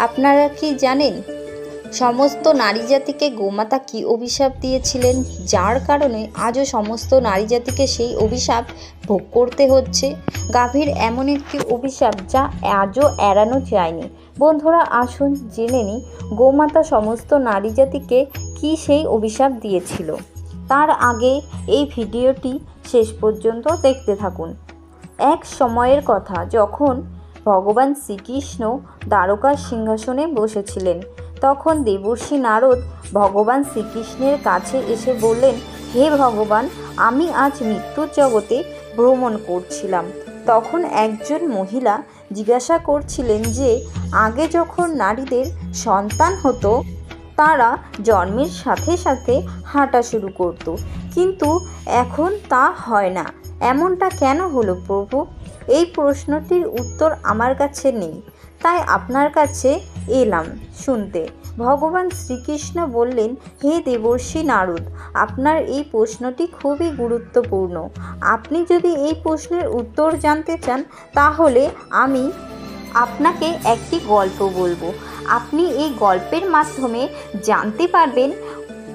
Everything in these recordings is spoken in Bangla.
আপনারা কি জানেন? সমস্ত নারী জাতিকে গোমাতা কি অভিশাপ দিয়েছিলেন? যার কারণে আজও সমস্ত নারী জাতিকে সেই অভিশাপ ভোগ করতে হচ্ছে। গাভীর এমন একটি অভিশাপ যা আজও এড়ানো যায়নি। বন্ধুরা, আসুন জেনে নিই, গোমাতা সমস্ত নারী জাতিকে কি সেই অভিশাপ দিয়েছিল। তার আগে এই ভিডিওটি শেষ পর্যন্ত দেখতে থাকুন। এক সময়ের কথা, যখন ভগবান শ্রীকৃষ্ণ দ্বারকার সিংহাসনে বসেছিলেন। তখন দেবর্ষি নারদ ভগবান শ্রীকৃষ্ণের কাছে এসে বললেন, হে ভগবান, আমি আজ মৃত্যুর জগতে ভ্রমণ করছিলাম। তখন একজন মহিলা জিজ্ঞাসা করছিলেন যে, আগে যখন নারীদের সন্তান হতো, তারা জন্মের সাথে সাথে হাঁটা শুরু করত, কিন্তু এখন তা হয় না। এমনটা কেন হলো প্রভু? এই প্রশ্নটির উত্তর আমার কাছে নেই। তাই আপনার কাছে এলাম শুনতে। ভগবান শ্রীকৃষ্ণ বললেন, হে দেবর্ষি নারদ, আপনার এই প্রশ্নটি খুবই গুরুত্বপূর্ণ। আপনি যদি এই প্রশ্নের উত্তর জানতে চান, তাহলে আমি আপনাকে একটি গল্প বলব। আপনি এই গল্পের মাধ্যমে জানতে পারবেন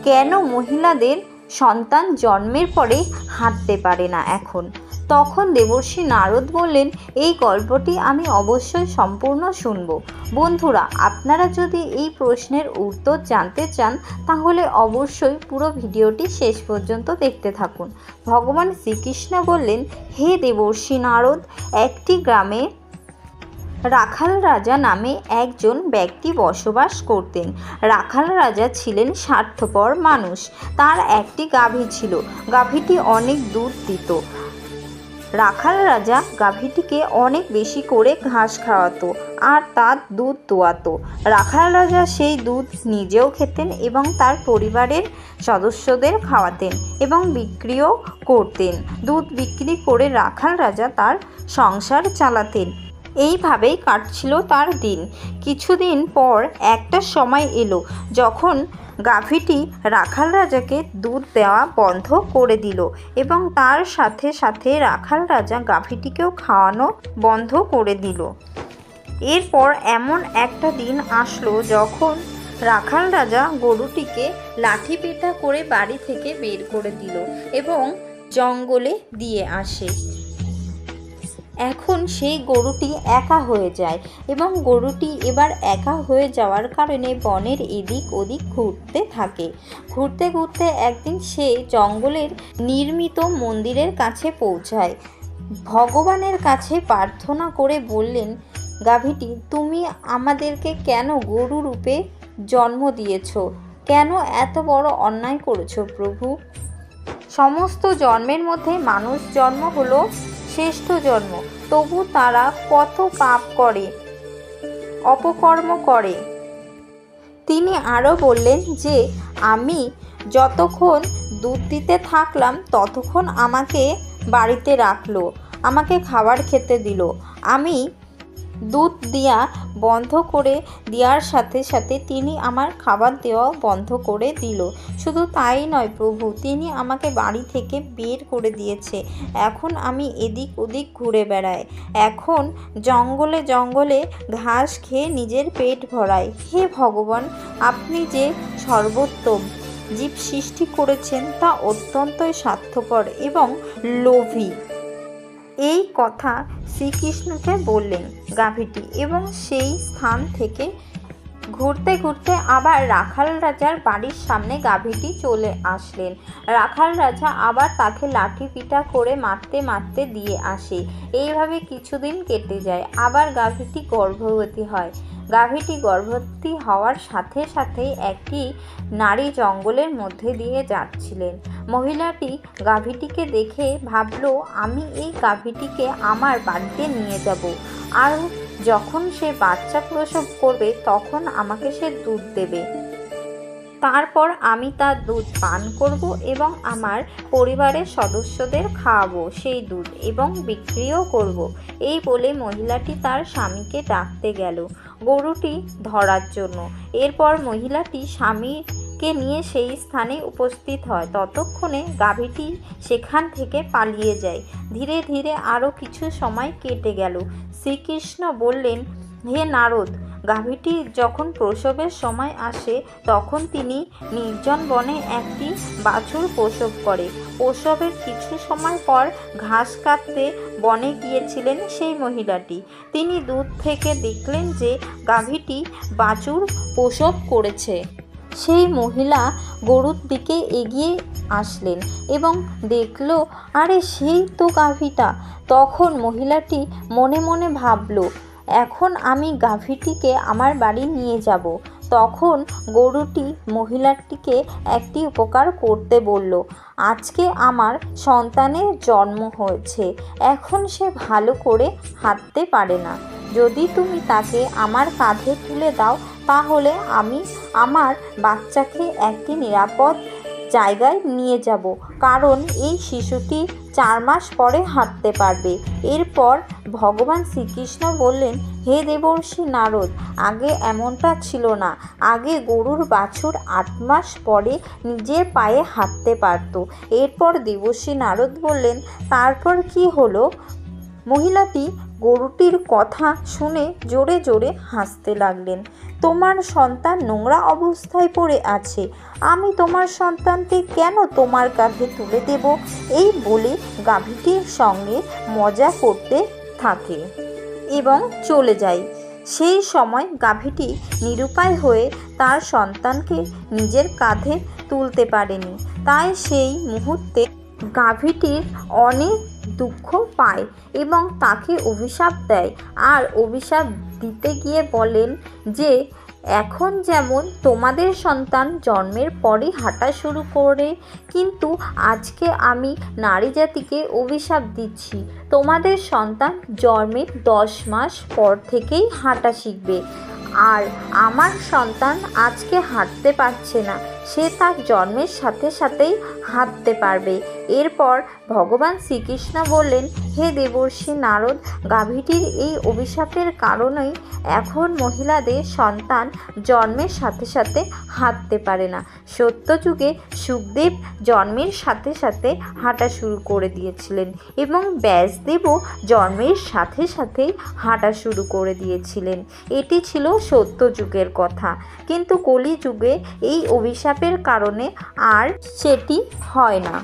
কেন মহিলাদের সন্তান জন্মের পরে হাঁটতে পারে না এখন। তখন দেবর্ষি নারদ বললেন, এই গল্পটি আমি অবশ্যই সম্পূর্ণ শুনব। বন্ধুরা, আপনারা যদি এই প্রশ্নের উত্তর জানতে চান, তাহলে অবশ্যই পুরো ভিডিওটি শেষ পর্যন্ত দেখতে থাকুন। ভগবান শ্রীকৃষ্ণ বললেন, হে দেবর্ষি নারদ, একটি গ্রামে রাখাল রাজা নামে একজন ব্যক্তি বসবাস করতেন। রাখাল রাজা ছিলেন স্বার্থপর মানুষ। তার একটি গাভী ছিল। গাভীটি অনেক দুধ দিত। রাখাল রাজা গাভীটিকে অনেক বেশি করে ঘাস খাওয়াতো আর তার দুধ দোয়াতো রাখাল রাজা সেই দুধ নিজেও খেতেন এবং তার পরিবারের সদস্যদের খাওয়াতেন এবং বিক্রিও করতেন। দুধ বিক্রি করে রাখাল রাজা তার সংসার চালাতেন। এইভাবেই কাটছিল তার দিন। কিছুদিন পর একটা সময় এলো যখন গাভীটি রাখাল রাজাকে দুধ দেওয়া বন্ধ করে দিল এবং তার সাথে সাথে রাখাল রাজা গাভীটিকেও খাওয়ানো বন্ধ করে দিল। এরপর এমন একটা দিন আসলো যখন রাখাল রাজা গরুটিকে লাঠি পেটা করে বাড়ি থেকে বের করে দিল এবং জঙ্গলে দিয়ে আসে। এখন সেই গরুটি একা হয়ে যায় এবং গরুটি এবার একা হয়ে যাওয়ার কারণে বনের এদিক ওদিক ঘুরতে থাকে। ঘুরতে ঘুরতে একদিন সে জঙ্গলের নির্মিত মন্দিরের কাছে পৌঁছায়। ভগবানের কাছে প্রার্থনা করে বললেন, গাভীটি, তুমি আমাদেরকে কেন গরু রূপে জন্ম দিয়েছ? কেন এত বড় অন্যায় করেছ প্রভু? সমস্ত জন্মের মধ্যে মানুষ জন্ম হলো শ্রেষ্ঠ জন্ম। তবু তারা কত পাপ করে, অপকর্ম করে। তিনি আরও বললেন যে, আমি যতক্ষণ দুধ দিতে থাকলাম, ততক্ষণ আমাকে বাড়িতে রাখল, আমাকে খাবার খেতে দিল। আমি দুধ দেওয়া বন্ধ করে দেওয়ার সাথে সাথে তিনি আমার খাবার দেওয়াও বন্ধ করে দিল। শুধু তাই নয় প্রভু, তিনি আমাকে বাড়ি থেকে বের করে দিয়েছে। এখন আমি এদিক ওদিক ঘুরে বেড়াই। এখন জঙ্গলে জঙ্গলে ঘাস খেয়ে নিজের পেট ভরাই। হে ভগবান, আপনি যে সর্বোত্তম জীব সৃষ্টি করেছেন তা অত্যন্তই স্বার্থপর এবং লোভী। এই কথা শ্রীকৃষ্ণকে বললেন গাভীটি এবং সেই স্থান থেকে ঘুরতে ঘুরতে আবার রাখাল রাজার বাড়ির সামনে গাভীটি চলে আসলেন। রাখাল রাজা আবার তাকে লাঠি পিটা করে মারতে মারতে দিয়ে আসে। এইভাবে কিছুদিন কেটে যায়, আবার গাভীটি গর্ভবতী হয়। গাভীটি গর্ভবতী হওয়ার সাথে সাথেই একটি নারী জঙ্গলের মধ্যে দিয়ে যাচ্ছিলেন। মহিলাটি গাভীটিকে দেখে ভাবলো, আমি এই গাভীটিকে আমার বাড়িতে নিয়ে যাব। আর যখন সে বাচ্চা প্রসব করবে, তখন আমাকে সে দুধ দেবে। তারপর আমি তার দুধ পান করব এবং আমার পরিবারের সদস্যদের খাওয়াবো, সেই দুধ এবং বিক্রিও করব। এই বলে মহিলাটি তার স্বামীকে ডাকতে গেল। গরুটি ধরার জন্য। এরপর মহিলাটি স্বামীকে নিয়ে সেই স্থানে উপস্থিত হয়। ততক্ষণে গাভীটি সেখান থেকে পালিয়ে যায়। ধীরে ধীরে আরও কিছু সময় কেটে গেল। শ্রীকৃষ্ণ বললেন, হে নারদ, গাভীটি যখন প্রসবের সময় আসে, তখন তিনি নির্জন বনে একটি বাছুর প্রসব করে। প্রসবের কিছু সময় পর ঘাস কাটতে বনে গিয়েছিলেন সেই মহিলাটি। তিনি দূর থেকে দেখলেন যে গাভীটি বাছুর প্রসব করেছে। সেই মহিলা গরুর দিকে এগিয়ে আসলেন এবং দেখল, আরে, সেই তো গাভীটা। তখন মহিলাটি মনে মনে ভাবলো, এখন আমি গাভীটিকে আমার বাড়ি নিয়ে যাব। তখন গরুটি মহিলাটিকে একটি উপকার করতে বলল, আজকে আমার সন্তানের জন্ম হয়েছে, এখন সে ভালো করে হাঁটতে পারে না। যদি তুমি তাকে আমার কাঁধে তুলে দাও তাহলে আমি আমার বাচ্চাকে একটি নিরাপদ জায়গায় নিয়ে যাব। কারণ এই শিশুটি চার মাস পরে হাঁটতে পারবে। এরপর ভগবান শ্রীকৃষ্ণ বললেন, হে দেবর্ষি নারদ, আগে এমনটা ছিল না। আগে গরুর বাছুর আট মাস পরে নিজের পায়ে হাঁটতে পারতো। এরপর দেবর্ষি নারদ বললেন, তারপর কি হলো? মহিলাটি গরুটির কথা শুনে জোরে জোরে হাসতে লাগলেন। তোমার সন্তান নোংরা অবস্থায় পড়ে আছে। আমি তোমার সন্তানকে কেন তোমার কাঁধে তুলে দেব? এই বলে গাভীটির সঙ্গে মজা করতে থাকে এবং চলে যায়। সেই সময় গাভীটি নিরুপায় হয়ে তার সন্তানকে নিজের কাঁধে তুলতে পারেনি। তাই সেই মুহূর্তে গাভীটির অনেক দুঃখ পায় এবং তাকে অভিশাপ দেয়। আর অভিশাপ দিতে গিয়ে বলেন যে, এখন যেমন তোমাদের সন্তান জন্মের পরে হাঁটা শুরু করে, কিন্তু আজকে আমি নারী জাতিকে অভিশাপ দিচ্ছি। তোমাদের সন্তান জন্মের দশ মাস পর থেকেই হাঁটা শিখবে। আর আমার সন্তান আজকে হাঁটতে পারছে না। সে তার জন্মের সাথে সাথেই হাঁটতে পারবে। এরপর ভগবান শ্রীকৃষ্ণ বললেন, হে দেবর্ষি নারদ, গাভীটির এই অভিশাপের কারণেই এখন মহিলাদের সন্তান জন্মের সাথে সাথে হাঁটতে পারে না। সত্যযুগে সুখদেব জন্মের সাথে সাথে হাঁটা শুরু করে দিয়েছিলেন এবং ব্যাসদেবও জন্মের সাথে সাথেই হাঁটা শুরু করে দিয়েছিলেন। এটি ছিল সত্যযুগের কথা। কিন্তু কলিযুগে এই অভিশাপের কারণে আর সেটি হয় না।